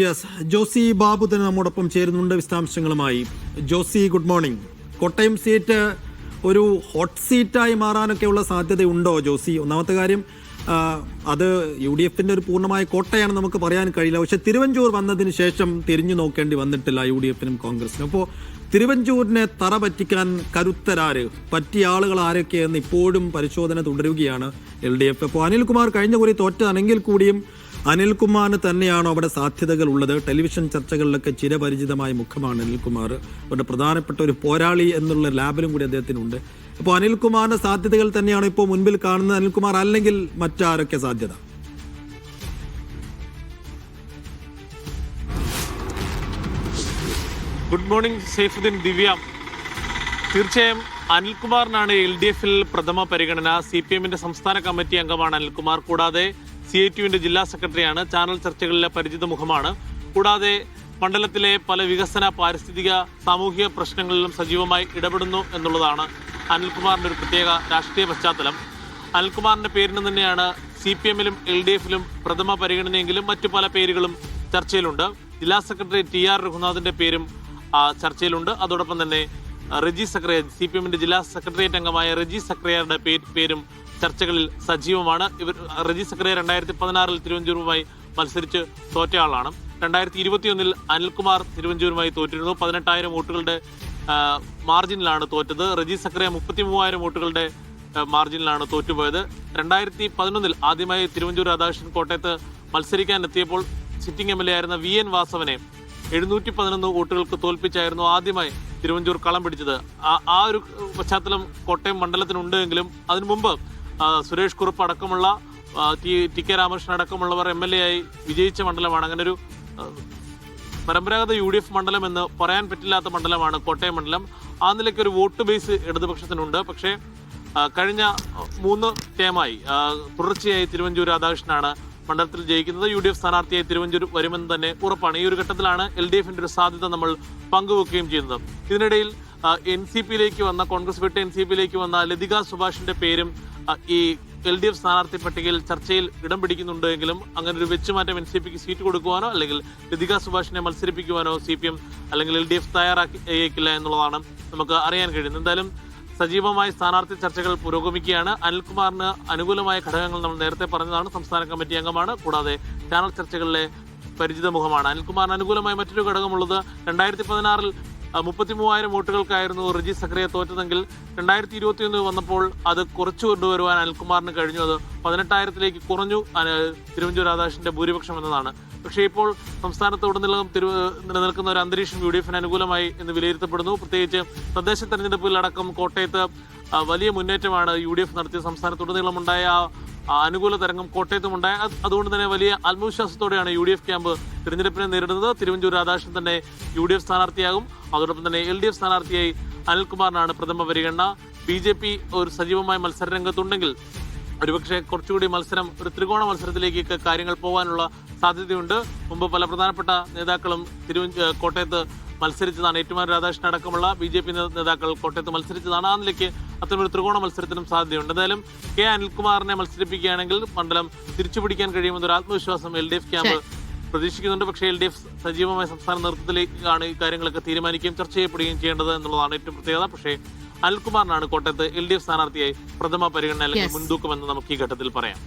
Yes Josy Babu തന്നെ നമ്മോടൊപ്പം ചേരുന്നുണ്ട് വിശദാംശങ്ങളുമായി. Josy good morning Kottayam seat ഒരു ഹോട്ട് സീറ്റായി മാറാനൊക്കെയുള്ള സാധ്യതയുണ്ടോ ജോസി? ഒന്നാമത്തെ കാര്യം അത് യു ഡി എഫിന്റെ ഒരു പൂർണമായ കോട്ടയാണ് നമുക്ക് പറയാൻ കഴിയില്ല. പക്ഷെ തിരുവഞ്ചൂർ വന്നതിന് ശേഷം തിരിഞ്ഞു നോക്കേണ്ടി വന്നിട്ടില്ല യു ഡി എഫിനും കോൺഗ്രസിനും. അപ്പോൾ തിരുവഞ്ചൂരിനെ തറ പറ്റിക്കാൻ കരുത്തരാര് പറ്റിയ ആളുകൾ ആരൊക്കെയെന്ന് ഇപ്പോഴും പരിശോധന തുടരുകയാണ് എൽ ഡി എഫ്. അപ്പോൾ അനിൽകുമാർ കഴിഞ്ഞ കുറി തോറ്റതാണെങ്കിൽ കൂടിയും അനിൽകുമാറിന് തന്നെയാണോ അവിടെ സാധ്യതകൾ ഉള്ളത്? ടെലിവിഷൻ ചർച്ചകളിലൊക്കെ ചിരപരിചിതമായ മുഖമാണ് അനിൽകുമാർ. അവരുടെ പ്രധാനപ്പെട്ട ഒരു പോരാളി എന്നുള്ള ലാബിലും കൂടി അദ്ദേഹത്തിനുണ്ട്. അപ്പോൾ അനിൽകുമാറിന്റെ സാധ്യതകൾ തന്നെയാണ് ഇപ്പോൾ മുൻപിൽ കാണുന്നത്? അനിൽകുമാർ അല്ലെങ്കിൽ മറ്റാരൊക്കെ സാധ്യത? ഗുഡ് മോർണിംഗ് സൈഫുദ്ദീൻ ദിവ്യ തീർച്ചയായും അനിൽകുമാറിനാണ് എൽ ഡി എഫിൽ പ്രഥമ പരിഗണന. സി പി എമ്മിന്റെ സംസ്ഥാന കമ്മിറ്റി അംഗമാണ് അനിൽകുമാർ. കൂടാതെ സി ഐ ടിയുവിന്റെ ജില്ലാ സെക്രട്ടറിയാണ്. ചാനൽ ചർച്ചകളിലെ പരിചിത മുഖമാണ്. കൂടാതെ മണ്ഡലത്തിലെ പല വികസന പാരിസ്ഥിതിക സാമൂഹിക പ്രശ്നങ്ങളിലും സജീവമായി ഇടപെടുന്നു എന്നുള്ളതാണ് അനിൽകുമാറിന്റെ ഒരു പ്രത്യേക രാഷ്ട്രീയ പശ്ചാത്തലം. അനിൽകുമാറിന്റെ പേരിന് തന്നെയാണ് സി പി എമ്മിലും എൽ ഡി എഫിലും പ്രഥമ പരിഗണനയെങ്കിലും മറ്റു പല പേരുകളും ചർച്ചയിലുണ്ട്. ജില്ലാ സെക്രട്ടറി ടി ആർ രഘുനാഥിന്റെ പേരും ചർച്ചയിലുണ്ട്. അതോടൊപ്പം തന്നെ റെജി സക്രിയ സി പി എമ്മിന്റെ ജില്ലാ സെക്രട്ടേറിയറ്റ് അംഗമായ റെജി സക്രിയയുടെ പേരും ചർച്ചകളിൽ സജീവമാണ്. ഇവർ റെജി സക്രിയ രണ്ടായിരത്തി പതിനാറിൽ തിരുവഞ്ചൂരുമായി മത്സരിച്ച് തോറ്റ ആളാണ്. രണ്ടായിരത്തി ഇരുപത്തിയൊന്നിൽ അനിൽകുമാർ തിരുവഞ്ചൂരുമായി തോറ്റിരുന്നു. പതിനെട്ടായിരം വോട്ടുകളുടെ മാർജിനിലാണ് തോറ്റത്. റെജി സക്രിയ മുപ്പത്തി മൂവായിരം വോട്ടുകളുടെ മാർജിനിലാണ് തോറ്റുപോയത്. രണ്ടായിരത്തി പതിനൊന്നിൽ ആദ്യമായി തിരുവഞ്ചൂർ രാധാകൃഷ്ണൻ കോട്ടയത്ത് മത്സരിക്കാൻ എത്തിയപ്പോൾ സിറ്റിംഗ് എം എൽ എ ആയിരുന്ന വി എൻ വാസവനെ എഴുന്നൂറ്റി പതിനൊന്ന് വോട്ടുകൾക്ക് തോൽപ്പിച്ചായിരുന്നു ആദ്യമായി തിരുവഞ്ചൂർ കളം പിടിച്ചത്. ആ ഒരു പശ്ചാത്തലം കോട്ടയം മണ്ഡലത്തിനുണ്ട് എങ്കിലും അതിനു മുമ്പ് സുരേഷ് കുറുപ്പ് അടക്കമുള്ള ടി കെ രാമകൃഷ്ണൻ അടക്കമുള്ളവർ എം എൽ എ ആയി വിജയിച്ച മണ്ഡലമാണ്. അങ്ങനെ ഒരു പരമ്പരാഗത യു ഡി എഫ് മണ്ഡലം എന്ന് പറയാൻ പറ്റില്ലാത്ത മണ്ഡലമാണ് കോട്ടയം മണ്ഡലം. ആ നിലയ്ക്ക് ഒരു വോട്ട് ബേസ് ഇടതുപക്ഷത്തിനുണ്ട്. പക്ഷേ കഴിഞ്ഞ മൂന്ന് ടേമായി തുടർച്ചയായി തിരുവഞ്ചൂർ രാധാകൃഷ്ണനാണ് മണ്ഡലത്തിൽ ജയിക്കുന്നത് യു ഡി എഫ് സ്ഥാനാർത്ഥിയായി തിരുവഞ്ചൂർ വരുമെന്ന് തന്നെ ഉറപ്പാണ്. ഈ ഒരു ഘട്ടത്തിലാണ് എൽ ഡി എഫിന്റെ ഒരു സാധ്യത നമ്മൾ പങ്കുവെക്കുകയും ചെയ്യുന്നത്. ഇതിനിടയിൽ എൻ സി പിയിലേക്ക് വന്ന കോൺഗ്രസ് വിട്ട് എൻ സി പിയിലേക്ക് വന്ന ലതിക സുഭാഷിന്റെ പേരും ഈ എൽ ഡി എഫ് സ്ഥാനാർത്ഥി പട്ടികയിൽ ചർച്ചയിൽ ഇടം പിടിക്കുന്നുണ്ട് എങ്കിലും അങ്ങനെ ഒരു വെച്ചുമാറ്റം എൻ സി പിക്ക് സീറ്റ് കൊടുക്കുവാനോ അല്ലെങ്കിൽ ലതിക സുഭാഷിനെ മത്സരിപ്പിക്കുവാനോ സി പി എം അല്ലെങ്കിൽ എൽ ഡി എഫ് തയ്യാറാക്കിയേക്കില്ല എന്നുള്ളതാണ് നമുക്ക് അറിയാൻ കഴിയുന്നത്. എന്തായാലും സജീവമായ സ്ഥാനാർത്ഥി ചർച്ചകൾ പുരോഗമിക്കുകയാണ്. അനിൽകുമാറിന് അനുകൂലമായ ഘടകങ്ങൾ നമ്മൾ നേരത്തെ പറഞ്ഞതാണ്. സംസ്ഥാന കമ്മിറ്റി അംഗമാണ്. കൂടാതെ ചാനൽ ചർച്ചകളിലെ പരിചിത മുഖമാണ്. അനിൽകുമാറിന് അനുകൂലമായ മറ്റൊരു ഘടകമുള്ളത് രണ്ടായിരത്തി പതിനാറിൽ മുപ്പത്തി മൂവായിരം വോട്ടുകൾക്കായിരുന്നു റിജി സക്രിയ തോറ്റതെങ്കിൽ രണ്ടായിരത്തി ഇരുപത്തിയൊന്ന് വന്നപ്പോൾ അത് കുറച്ചു കൊണ്ടുവരുവാൻ അനിൽകുമാറിന് കഴിഞ്ഞു. അത് പതിനെട്ടായിരത്തിലേക്ക് കുറഞ്ഞു. തിരുവഞ്ചൂർ രാധാകൃഷ്ണന്റെ ഭൂരിപക്ഷം എന്നതാണ്. പക്ഷേ ഇപ്പോൾ സംസ്ഥാനത്ത് ഉടനീളം നിലനിൽക്കുന്ന ഒരു അന്തരീക്ഷം യു ഡി എഫിന് അനുകൂലമായി എന്ന് വിലയിരുത്തപ്പെടുന്നു. പ്രത്യേകിച്ച് തദ്ദേശ തെരഞ്ഞെടുപ്പിലടക്കം കോട്ടയത്ത് വലിയ മുന്നേറ്റമാണ് യു ഡി എഫ് നടത്തിയ സംസ്ഥാനത്തുടനീളമുണ്ടായ അനുകൂല തരംഗം കോട്ടയത്തും ഉണ്ടായ അതുകൊണ്ട് തന്നെ വലിയ ആത്മവിശ്വാസത്തോടെയാണ് യു ഡി എഫ് ക്യാമ്പ് തിരഞ്ഞെടുപ്പിനെ നേരിടുന്നത്. തിരുവഞ്ചൂർ രാധാകൃഷ്ണൻ തന്നെ യു ഡി എഫ് സ്ഥാനാർത്ഥിയാകും. അതോടൊപ്പം തന്നെ എൽ ഡി എഫ് സ്ഥാനാർത്ഥിയായി അനിൽകുമാറിനാണ് പ്രഥമ പരിഗണന. ബി ജെ പി ഒരു സജീവമായ മത്സര രംഗത്തുണ്ടെങ്കിൽ ഒരുപക്ഷെ കുറച്ചുകൂടി മത്സരം ഒരു ത്രികോണ മത്സരത്തിലേക്കൊക്കെ കാര്യങ്ങൾ പോകാനുള്ള സാധ്യതയുണ്ട്. മുമ്പ് പല പ്രധാനപ്പെട്ട നേതാക്കളും തിരുവഞ്ച കോട്ടയത്ത് മത്സരിച്ചതാണ്. ഏറ്റുമാൻ രാധാകൃഷ്ണൻ അടക്കമുള്ള ബി ജെ പി നേതാക്കൾ കോട്ടയത്ത് മത്സരിച്ചതാണ്. ആ നിലയ്ക്ക് അത്തരമൊരു ത്രികോണ മത്സരത്തിനും സാധ്യതയുണ്ട്. എന്തായാലും കെ അനിൽകുമാറിനെ മത്സരിപ്പിക്കുകയാണെങ്കിൽ മണ്ഡലം തിരിച്ചുപിടിക്കാൻ കഴിയുമെന്നൊരു ആത്മവിശ്വാസം എൽ ഡി എഫ് ക്യാമ്പ് പ്രതീക്ഷിക്കുന്നുണ്ട്. പക്ഷേ എൽ ഡി എഫ് സജീവമായ സംസ്ഥാന നേതൃത്വത്തിലേക്കാണ് ഈ കാര്യങ്ങളൊക്കെ തീരുമാനിക്കുകയും ചർച്ച ചെയ്യപ്പെടുകയും ചെയ്യേണ്ടത് എന്നുള്ളതാണ് ഏറ്റവും പ്രത്യേകത. പക്ഷേ അനിൽകുമാറിനാണ് കോട്ടയത്ത് എൽ ഡി എഫ് സ്ഥാനാർത്ഥിയായി പ്രഥമ പരിഗണന അല്ലെങ്കിൽ മുൻതൂക്കമെന്ന് നമുക്ക് ഈ ഘട്ടത്തിൽ പറയാം.